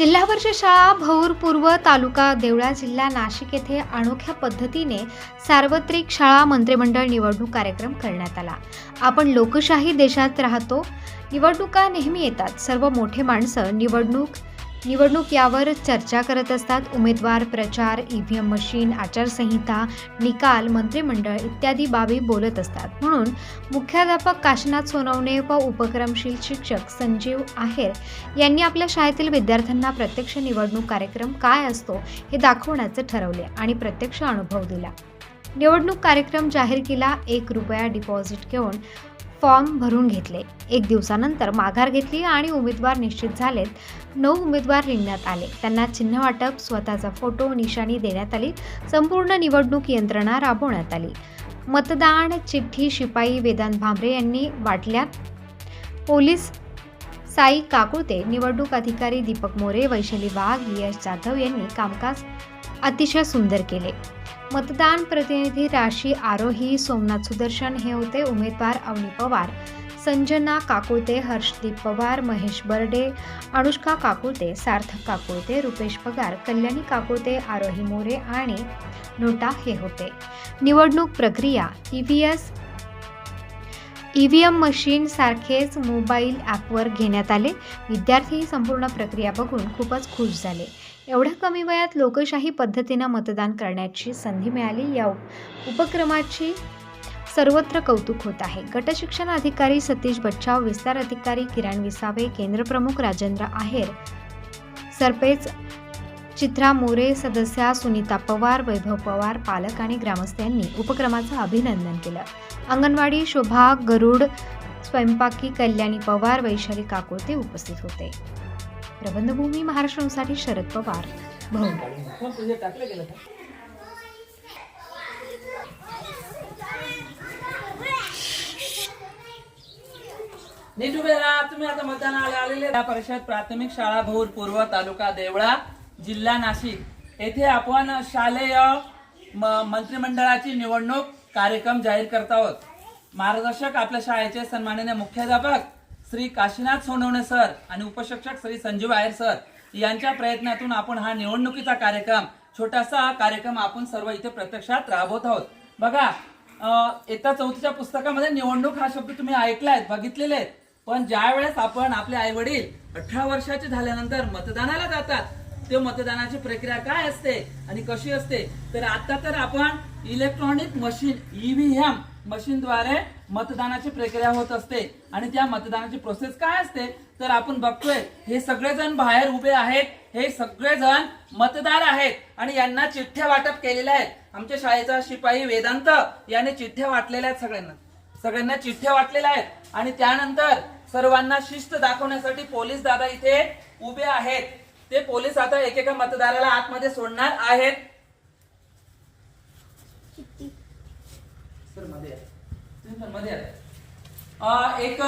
जिल्हा परिषद शाळा भौर पूर्व तालुका देवळा जिल्हा नाशिक येथे अनोख्या पद्धतीने सार्वत्रिक शाळा मंत्रिमंडळ निवडणूक कार्यक्रम करण्यात आला. आपण लोकशाही देशात राहतो. निवडणुका नेहमी येतात. सर्व मोठे माणसं निवडणूक निवडणूक यावर चर्चा करत असतात उमेदवार प्रचार ईव्हीएम मशीन आचारसंहिता निकाल मंत्रिमंडळ इत्यादी बाबी बोलत असतात. म्हणून मुख्याध्यापक काशीनाथ सोनवणे व उपक्रमशील शिक्षक संजीव आहेर यांनी आपल्या शाळेतील विद्यार्थ्यांना प्रत्यक्ष निवडणूक कार्यक्रम काय असतो हे दाखवण्याचे ठरवले आणि प्रत्यक्ष अनुभव दिला. निवडणूक कार्यक्रम जाहीर केला एक रुपया डिपॉझिट घेऊन फॉर्म भरून घेतले. एक दिवसानंतर माघार घेतली आणि उमेदवार निश्चित झालेत. नऊ उमेदवार रिंगणात आले. त्यांना चिन्ह वाटप स्वतःचा फोटो निशाणी देण्यात आली. संपूर्ण निवडणूक यंत्रणा राबवण्यात आली. मतदान चिठ्ठी शिपाई वेदांत भांबरे यांनी वाटल्या पोलीस साई काकुळते निवडणूक अधिकारी दीपक मोरे वैशाली वाघ यश जाधव यांनी कामकाज अतिशय सुंदर केले. मतदान प्रतिनिधी राशी आरोही सोमनाथ सुदर्शन हे होते उमेदवार अवनी पवार संजना काकुळते हर्षदीप पवार महेश बर्डे अनुष्का काकुळते सार्थक काकुळते रुपेश पगार कल्याणी काकुळते आरोही मोरे आणि नोटा हे होते. निवडणूक प्रक्रिया E V S E V M machine सारखेच मोबाईल ॲपवर घेण्यात आले. विद्यार्थी ही संपूर्ण प्रक्रिया बघून खूपच खुश झाले. एवढ्या कमी वयात लोकशाही पद्धतीनं मतदान करण्याची संधी मिळाली. या उपक्रमाची सर्वत्र कौतुक होत आहे. गटशिक्षण अधिकारी सतीश बच्चाव विस्तार अधिकारी किरण विसावे केंद्रप्रमुख राजेंद्र आहेर सरपेच चित्रा मोरे सदस्या सुनीता पवार वैभव पवार पालक आणि ग्रामस्थ यांनी उपक्रमाचं अभिनंदन केलं. अंगणवाडी शोभा गरुड स्वयंपाकी कल्याणी पवार वैशाली काकुळते उपस्थित होते. प्रबंधभूमी महाराष्ट्रासाठी शरद पवार भाऊ नीट उभे राहा. तुम्ही आता मतदानाला आलेले परिषद प्राथमिक शाळा भोर पूर्व तालुका देवळा. जिल्हा नाशिक. येथे आपण शालेय म- मंत्रिमंडळाची निवडणूक कार्यक्रम जाहीर करत आहोत. मार्गदर्शक आपल्या शाळेचे सन्माननीय मुख्याध्यापक श्री काशीनाथ सोनवणे सर आणि उपशिक्षक श्री संजीव आयर सर यांच्या प्रयत्नातून आपण हा निवडणुकीचा कार्यक्रम छोटासा कार्यक्रम आपण सर्व इथे प्रत्यक्षात राबवत आहोत. बघा येत्या चौथीच्या पुस्तकामध्ये निवडणूक हा शब्द तुम्ही ऐकलाय बघितलेले आहेत. पण ज्या वेळेस आपण आपले आई वडील अठरा वर्षाचे झाल्यानंतर मतदानाला जातात ते मतदानाची प्रक्रिया काय असते आणि कशी असते? तर आता तर आपण इलेक्ट्रॉनिक मशीन ईव्हीएम मशीनद्वारे मतदानाची प्रक्रिया होत असते. आणि त्या मतदानाची प्रोसेस काय असते? तर आपण बघतोय हे सगळेजण बाहेर उभे आहेत. हे सगळेजण मतदार आहेत. आणि यांना चिठ्ठ्या वाटप केलेल्या आहेत. आमच्या शाळेचा शिपाई वेदांत याने चिठ्ठ्या वाटलेल्या आहेत सगळ्यांना. सगळ्यांना चिठ्ठ्या वाटलेल्या आहेत. आणि त्यानंतर सर्वांना शिस्त दाखवण्यासाठी पोलीस दादा इथे उभे आहेत. ते पोलीस आता एकेका मतदाराला आतमध्ये सोडणार आहेत. एक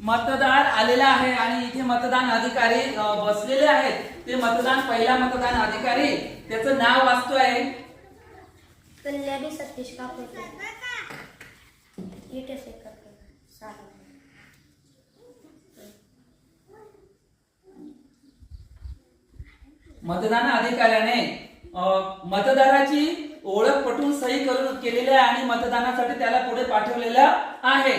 मतदार आलेला आहे आणि इथे मतदान अधिकारी बसलेले आहेत. ते मतदान पहिला मतदान अधिकारी त्याचं नाव वाचतोय. कल्याणी सतीश काकोटे इथे शेखर सारा मतदान अधिकाऱ्याने मतदाराची ओळख पटवून सही करून केलेली आहे आणि मतदानासाठी त्याला पुढे पाठवलेला आहे.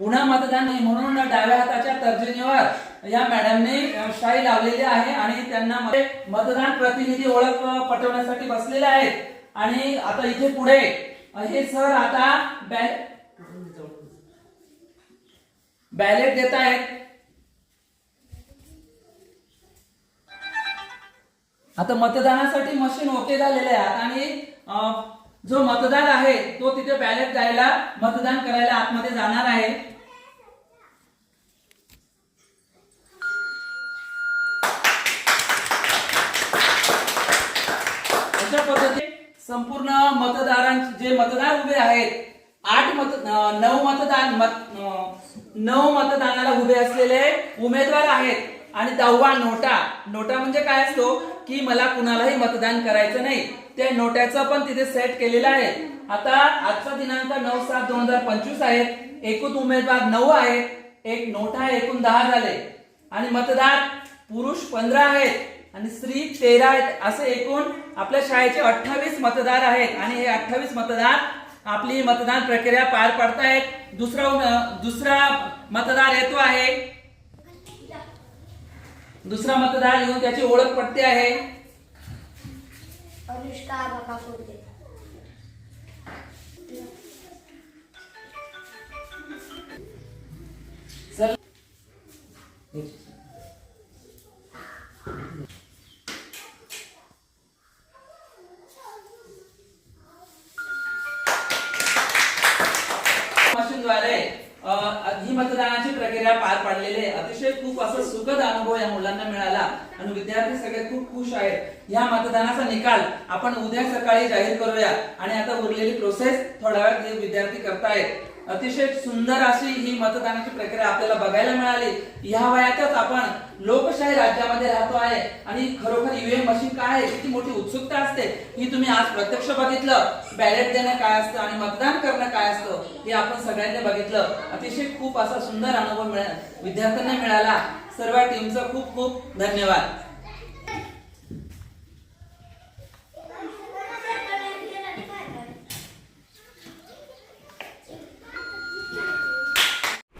पुन्हा मतदान नाही म्हणून डाव्या हाताच्या तर्जनीवर या मॅडमने शाई लावलेली आहे आणि त्यांना मतदान प्रतिनिधी ओळख पटवण्यासाठी बसलेले आहेत. आणि आता इथे पुढे हे सर आता बॅ- बॅलेट देत आहेत आता मतदानासाठी मशीन ओके झालेले आहे आणि जो मतदार आहे तो तिथे बॅलेट द्यायला मतदान करायला आतमध्ये जाणार आहे अशा पद्धतीने संपूर्ण मतदारांचे जे मतदार उभे आहेत आठ मत नऊ मतदान मत नऊ मतदानाला उभे असलेले उमेदवार आहेत. आणि दहावा नोटा. नोटा म्हणजे काय असतो? की मला कुणालाही मतदान करायचं नाही. त्या नोट्याचं पण तिथे सेट केलेलं आहे. आता आजचा दिनांक नऊ सात दोन हजार पंचवीस आहे. एकूण उमेदवार नऊ आहेत एक नोटा आहे एकूण दहा झाले. आणि मतदार पुरुष पंधरा आहेत. आणि स्त्री तेरा आहेत. असे एकूण आपल्या शाळेचे अठ्ठावीस मतदार आहेत आणि हे अठ्ठावीस मतदार आपली मतदान प्रक्रिया पार पाडतायत. दुसरा दुसरा मतदार येतो आहे. दुसरा मतदार येऊन त्याची ओळख पडते आहे. चल. मतदानाची प्रक्रिया पार पाडलेली आहे. अतिशय खूप असं सुखद अनुभव या मुलांना मिळाला आणि विद्यार्थी सगळे खूप खुश आहेत. या मतदानाचा निकाल आपण उद्या सकाळी जाहीर करूया. आणि आता उरलेली प्रोसेस थोडा वेळ विद्यार्थी करतायत अतिशय सुंदर अशी ही मतदानाची प्रक्रिया आपल्याला बघायला मिळाली. या वयातच आपण लोकशाही राज्यामध्ये राहतो आहे. आणि खरोखर ईव्हीएम मशीन काय आहे? किती मोठी उत्सुकता असते. ही तुम्ही आज प्रत्यक्ष बघितलं. बॅलेट देणं काय असतं आणि मतदान करणं काय असतं हे आपण सगळ्यांनी बघितलं. अतिशय खूप असा सुंदर अनुभव मिळा विद्यार्थ्यांना मिळाला. सर्व टीमचं खूप खूप धन्यवाद.